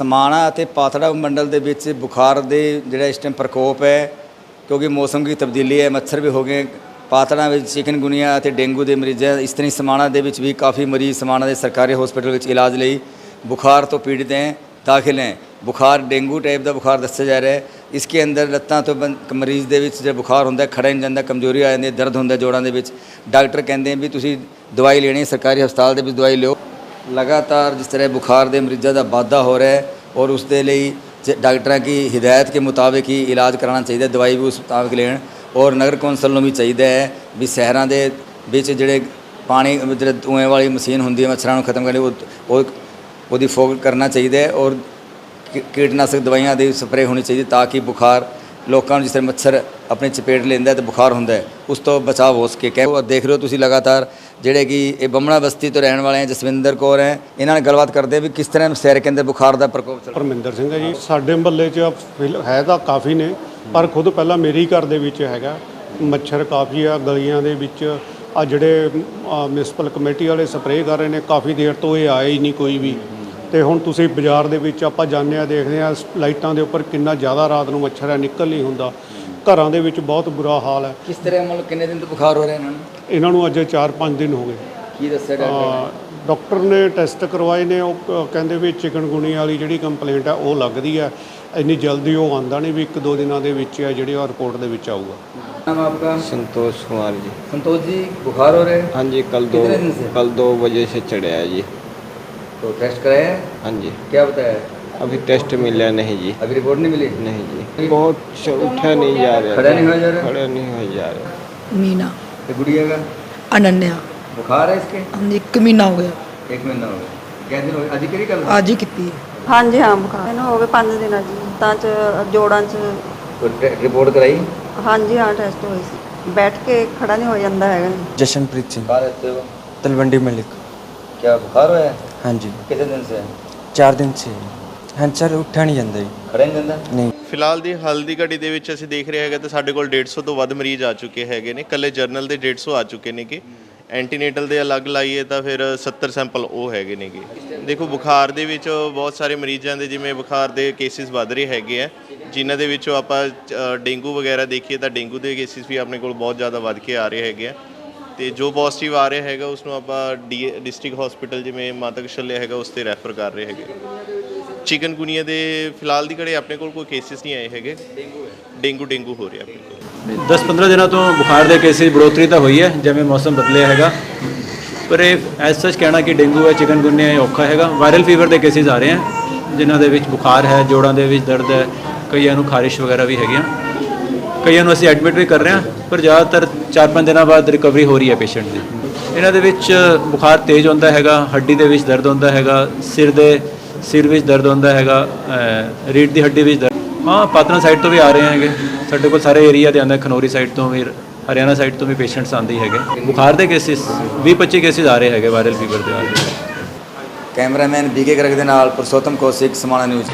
ਸਮਾਣਾ ਅਤੇ ਪਾਤੜਾ ਮੰਡਲ ਦੇ ਵਿੱਚ ਬੁਖਾਰ ਦੇ ਜਿਹੜਾ ਇਸ ਟਾਈਮ ਪ੍ਰਕੋਪ ਹੈ ਕਿਉਂਕਿ ਮੌਸਮ ਦੀ ਤਬਦੀਲੀ ਹੈ ਮੱਛਰ ਵੀ ਹੋ ਗਏ ਪਾਤੜਾ ਵਿੱਚ ਚਿਕਨਗੁਨੀਆ ਅਤੇ ਡੇਂਗੂ ਦੇ ਮਰੀਜ਼ਾਂ ਇਸ ਤਰ੍ਹਾਂ ਹੀ ਸਮਾਣਾ ਦੇ ਵਿੱਚ ਵੀ ਕਾਫੀ ਮਰੀਜ਼ ਸਮਾਣਾ ਦੇ ਸਰਕਾਰੀ ਹਸਪੀਟਲ ਵਿੱਚ ਇਲਾਜ ਲਈ ਬੁਖਾਰ ਤੋਂ ਪੀੜਿਤ ਹੈ ਦਾਖਲ ਹੈ। ਬੁਖਾਰ ਡੇਂਗੂ ਟਾਈਪ ਦਾ ਬੁਖਾਰ ਦੱਸਿਆ ਜਾ ਰਿਹਾ ਹੈ। ਇਸਕੇ ਅੰਦਰ ਲੱਤਾਂ ਤੋਂ ਬੰ- ਮਰੀਜ਼ ਦੇ ਵਿੱਚ ਜੇ ਬੁਖਾਰ ਹੁੰਦਾ ਹੈ, ਖੜਾ ਨਹੀਂ ਜਾਂਦਾ ਕਮਜ਼ੋਰੀ ਆ ਜਾਂਦੀ ਦਰਦ ਹੁੰਦਾ ਜੋੜਾਂ ਦੇ ਵਿੱਚ। ਡਾਕਟਰ ਕਹਿੰਦੇ ਵੀ ਤੁਸੀਂ ਦਵਾਈ ਲੈਣੀ ਹੈ, ਸਰਕਾਰੀ ਹਸਪਤਾਲ ਦੇ ਵਿੱਚ ਦਵਾਈ ਲਿਓ। ਲਗਾਤਾਰ ਜਿਸ ਤਰ੍ਹਾਂ ਬੁਖਾਰ ਦੇ ਮਰੀਜ਼ਾਂ ਦਾ ਵਾਧਾ ਹੋ ਰਿਹਾ ਹੈ ਔਰ ਉਸ ਦੇ ਲਈ ਜ- ਡਾਕਟਰਾਂ ਦੀ ਹਦਾਇਤ ਕੇ ਮੁਤਾਬਿਕ ਹੀ ਇਲਾਜ ਕਰਾਉਣਾ ਚਾਹੀਦਾ ਦਵਾਈ ਵੀ ਉਸ ਮੁਤਾਬਿਕ ਲੈਣ ਔਰ ਨਗਰ ਕੌਂਸਲ ਨੂੰ ਵੀ ਚਾਹੀਦਾ ਹੈ ਵੀ ਸ਼ਹਿਰਾਂ ਦੇ ਵਿੱਚ ਜਿਹੜੇ ਪਾਣੀ, ਜਿਹੜੇ ਧੂਏ ਵਾਲੀ ਮਸ਼ੀਨ ਹੁੰਦੀ ਹੈ, ਮੱਛਰਾਂ ਨੂੰ ਖਤਮ ਕਰਨ ਲਈ ਉਹ ਉਹਦੀ ਫੋਕ ਕਰਨਾ ਚਾਹੀਦਾ ਹੈ ਔਰ ਕੀ- ਕੀਟਨਾਸ਼ਕ ਦਵਾਈਆਂ ਦੀ ਸਪਰੇਅ ਹੋਣੀ ਚਾਹੀਦੀ ਤਾਂ ਕਿ ਬੁਖਾਰ ਲੋਕਾਂ ਨੂੰ ਜਿਸ ਤਰ੍ਹਾਂ ਮੱਛਰ ਆਪਣੇ ਚਪੇਟ ਲੈਂਦਾ ਹੈ ਤੇ ਬੁਖਾਰ ਹੁੰਦਾ ਉਸ ਤੋਂ ਬਚਾਅ ਹੋ ਸਕੇ। ਕਹਿ ਦੇਖ ਰਹੇ ਹੋ ਤੁਸੀਂ ਲਗਾਤਾਰ ਜਿਹੜੇ ਕਿ ਇਹ ਬੰਮਣਾ ਬਸਤੀ ਤੋਂ ਰਹਿਣ ਵਾਲੇ ਹੈ, ਜਸਵਿੰਦਰ ਕੌਰ ਹੈ, ਇਹਨਾਂ ਨਾਲ ਗੱਲਬਾਤ ਕਰਦੇ ਵੀ ਕਿਸ ਤਰ੍ਹਾਂ ਸ਼ਹਿਰ ਕੇ ਅੰਦਰ ਬੁਖਾਰ ਦਾ ਪ੍ਰਕੋਪ ਚੱਲ ਪਰਮਿੰਦਰ ਸਿੰਘ ਹੈ ਜੀ, ਸਾਡੇ ਮਹੱਲੇ 'ਚ ਹੈ ਤਾਂ ਕਾਫੀ ਨੇ, ਪਰ ਖੁਦ ਪਹਿਲਾਂ ਮੇਰੀ ਘਰ ਦੇ ਵਿੱਚ ਹੈਗਾ। ਮੱਛਰ ਕਾਫੀ ਆ, ਗਲੀਆਂ ਦੇ ਵਿੱਚ ਆ ਜਿਹੜੇ ਮਿਊਨਿਸਪਲ ਕਮੇਟੀ ਵਾਲੇ ਸਪਰੇਅ ਕਰ ਰਹੇ ਨੇ, ਕਾਫੀ ਦੇਰ ਤੋਂ ਇਹ ਆਏ ਹੀ ਨਹੀਂ ਕੋਈ ਵੀ। ਤੇ ਹੁਣ ਤੁਸੀਂ ਬਾਜ਼ਾਰ ਦੇ ਵਿੱਚ ਆਪਾਂ ਜਾਂਦੇ ਆ ਦੇਖਦੇ ਆ ਲਾਈਟਾਂ ਦੇ ਉੱਪਰ ਕਿੰਨਾ ਜ਼ਿਆਦਾ ਰਾਤ ਨੂੰ ਮੱਛਰ ਹੈ ਨਿਕਲ ਨਹੀਂ ਹੁੰਦਾ ਘਰਾਂ ਦੇ ਵਿੱਚ ਬਹੁਤ ਬੁਰਾ ਹਾਲ ਹੈ ਕਿਸ ਤਰ੍ਹਾਂ ਮਤਲਬ ਕਿੰਨੇ ਦਿਨ ਤੋਂ ਬੁਖਾਰ ਹੋ ਰਿਹਾ ਇਹਨਾਂ ਨੂੰ ਇਹਨਾਂ ਨੂੰ ਅੱਜ 4-5 ਦਿਨ ਹੋ ਗਏ ਕੀ ਦੱਸਿਆ ਡਾਕਟਰ ਆ, ਡਾਕਟਰ ਨੇ ਟੈਸਟ ਕਰਵਾਏ ਨੇ ਉਹ ਕ- ਕਹਿੰਦੇ ਵੀ ਚਿਕਨਗੁਨੀ ਵਾਲੀ ਜਿਹੜੀ ਕੰਪਲੇਂਟ ਆ ਉਹ ਲੱਗਦੀ ਆ ਇੰਨੀ ਜਲਦੀ ਉਹ ਆਂਦਾ ਨਹੀਂ ਵੀ ਇੱਕ ਦੋ ਦਿਨਾਂ ਦੇ ਵਿੱਚ ਆ ਜਿਹੜੀ ਉਹ ਰਿਪੋਰਟ ਦੇ ਵਿੱਚ ਆਊਗਾ नाम आपका संतोष कुमार जी संतोष जी बुखार हो रहा है हाँ जी कल दो कितने दिन से? कल दो बजे से चढ़े है जी तो टेस्ट कराया है हाँ जी क्या बताया अभी टेस्ट मिला नहीं जी अभी रिपोर्ट नहीं मिली नहीं जी बहुत च- उठा नहीं जा रहा खड़ा नहीं हुआ जा रहा? खड़ा नहीं हुआ जा रहा मीना ये गुड़िया का अनन्या बुखार है इसके हम एक महीना हो गया एक महीना हो गया क्या दिन हो गया आज करी कल आज ही कितनी है ਹਾਂਜੀ ਹਾਂ ਬੁਖਾਰ ਇਹਨੂੰ ਹੋ ਗਏ 5 ਦਿਨਾਂ ਜੀ ਤਾਂ ਚ ਜੋੜਾਂ ਚ तो टे- रिपोर्ट कराई ਹਾਂਜੀ ਹਾਂ ਟੈਸਟ ਹੋਈ ਸੀ ਬੈਠ ਕੇ ਖੜਾ ਨਹੀਂ ਹੋ ਜਾਂਦਾ ਹੈਗਾ जशनप्रीत सिंह कहाँ रहते हो तलवंडी मलिक क्या बुखार हुआ है हाँ जी कितने दिन से है? ਚਾਰ ਦਿਨ ਸੇ ਹਾਂ ਸਰ ਉੱਠਿਆ ਨਹੀਂ ਜਾਂਦਾ ਜੀ खड़े नहीं ਜਾਂਦਾ ਨਹੀਂ ਫਿਲਹਾਲ ਦੀ ਹਾਲ ਦੀ ਘੜੀ ਦੇ ਵਿੱਚ ਅਸੀਂ ਦੇਖ ਰਹੇ ਹੈਗੇ ਤਾਂ ਸਾਡੇ ਕੋਲ 150 ਤੋਂ ਵੱਧ ਮਰੀਜ਼ ਆ ਚੁੱਕੇ ਹੈਗੇ ਨੇ ਕੱਲੇ ਜਰਨਲ ਦੇ 150 ਆ ਚੁੱਕੇ ਨੇ ਕਿ ਐਂਟੀਨੇਟਲ ਦੇ ਅਲੱਗ ਲਾਈਏ ਤਾਂ ਫਿਰ 70 ਸੈਂਪਲ ਉਹ ਹੈਗੇ ਨੇਗੇ ਦੇਖੋ ਬੁਖਾਰ ਦੇ ਵਿੱਚ ਬਹੁਤ ਸਾਰੇ ਮਰੀਜ਼ਾਂ ਦੇ ਜਿਵੇਂ ਬੁਖਾਰ ਦੇ ਕੇਸਿਸ ਵੱਧ ਰਹੇ ਹੈਗੇ ਆ ਜਿਨ੍ਹਾਂ ਦੇ ਵਿੱਚੋਂ ਆਪਾਂ ਅ, ਡੇਂਗੂ ਵਗੈਰਾ ਦੇਖੀਏ ਤਾਂ ਡੇਂਗੂ ਦੇ ਕੇਸਿਸ ਵੀ ਆਪਣੇ ਕੋਲ ਬਹੁਤ ਜ਼ਿਆਦਾ ਵੱਧ ਕੇ ਆ ਰਹੇ ਹੈਗੇ ਆ ਤੇ ਜੋ ਪੋਜ਼ਿਟਿਵ ਆ ਰਿਹਾ ਹੈਗਾ ਉਸ ਨੂੰ ਆਪਾਂ ਡਿਸਟ੍ਰਿਕਟ ਹਸਪੀਟਲ ਜਿਵੇਂ ਮਾਤਾ ਕਸ਼ਲਿਆ ਹੈਗਾ, ਉਸ ਤੇ ਰੈਫਰ ਕਰ ਰਹੇ ਹੈਗੇ। ਚਿਕਨ ਗੁਨੀਆ ਦੇ ਫਿਲਹਾਲ ਦੀ ਘੜੇ ਆਪਣੇ ਕੋਲ ਕੋਈ ਕੇਸਿਸ ਨਹੀਂ ਆਏ ਹੈਗੇ। ਡੇਂਗੂ ਡੇਂਗੂ ਹੋ ਰਿਹਾ ਆਪਣੇ ਕੋਲ 10-15 ਦਿਨਾਂ ਤੋਂ ਬੁਖਾਰ ਦੇ ਕੇਸਿਸ ਬੜੋਤਰੀ ਤਾਂ ਹੋਈ ਹੈ, ਜਿਵੇਂ ਮੌਸਮ ਬਦਲਿਆ ਹੈਗਾ। ਪਰ ਇਹ ਐਸ ਸੱਚ ਕਹਿਣਾ ਕਿ ਡੇਂਗੂ ਹੈ, ਚਿਕਨਗੁਨਿਆ ਹੈ ਔਖਾ ਹੈਗਾ। ਵਾਇਰਲ ਫੀਵਰ ਦੇ ਕੇਸਿਸ ਆ ਰਹੇ ਹਨ ਜਿਨ੍ਹਾਂ ਦੇ ਵਿੱਚ ਬੁਖਾਰ ਹੈ, ਜੋੜਾਂ ਦੇ ਵਿੱਚ ਦਰਦ ਹੈ, ਕਈਆਂ ਨੂੰ ਖਾਰਿਸ਼ ਵਗੈਰਾ ਵੀ ਹੈਗੀਆਂ। ਕਈਆਂ ਨੂੰ ਅਸੀਂ ਐਡਮਿਟ ਵੀ ਕਰ ਰਹੇ ਹਾਂ ਪਰ ਜ਼ਿਆਦਾਤਰ 4-5 ਦਿਨਾਂ ਬਾਅਦ ਰਿਕਵਰੀ ਹੋ ਰਹੀ ਹੈ ਪੇਸ਼ੈਂਟ ਦੀ। ਇਹਨਾਂ ਦੇ ਵਿੱਚ ਬੁਖਾਰ ਤੇਜ਼ ਹੁੰਦਾ ਹੈਗਾ, ਹੱਡੀ ਦੇ ਵਿੱਚ ਦਰਦ ਹੁੰਦਾ ਹੈਗਾ, ਸਿਰ ਦੇ, ਸਿਰ ਵਿੱਚ ਦਰਦ ਹੁੰਦਾ ਹੈਗਾ ਰੀੜ ਦੀ ਹੱਡੀ ਵਿੱਚ ਦਰਦ ਹਾਂ ਪਾਤਨਾ ਸਾਈਡ ਤੋਂ ਵੀ ਆ ਰਹੇ ਹੈਗੇ। ਸਾਡੇ ਕੋਲ ਸਾਰੇ ਏਰੀਆ ਦੇ ਆਉਂਦੇ ਖਨੌਰੀ ਸਾਈਡ ਤੋਂ ਵੀ, ਹਰਿਆਣਾ ਸਾਈਡ ਤੋਂ ਵੀ ਪੇਸ਼ੈਂਟਸ ਆਉਂਦੇ ਹੈਗੇ। ਬੁਖਾਰ ਦੇ ਕੇਸਿਸ 20-25 ਕੇਸਿਸ ਆ ਰਹੇ ਹੈਗੇ ਵਾਇਰਲ ਫੀਵਰ ਦੇ ਆ ਰਹੇ ਕੈਮਰਾਮੈਨ ਬੀਕੇ ਗਰਗ ਦੇ ਨਾਲ ਪੁਰਸ਼ੋਤਮ ਕੌਸ਼ਿਕ, ਸਮਾਣਾ ਨਿਊਜ਼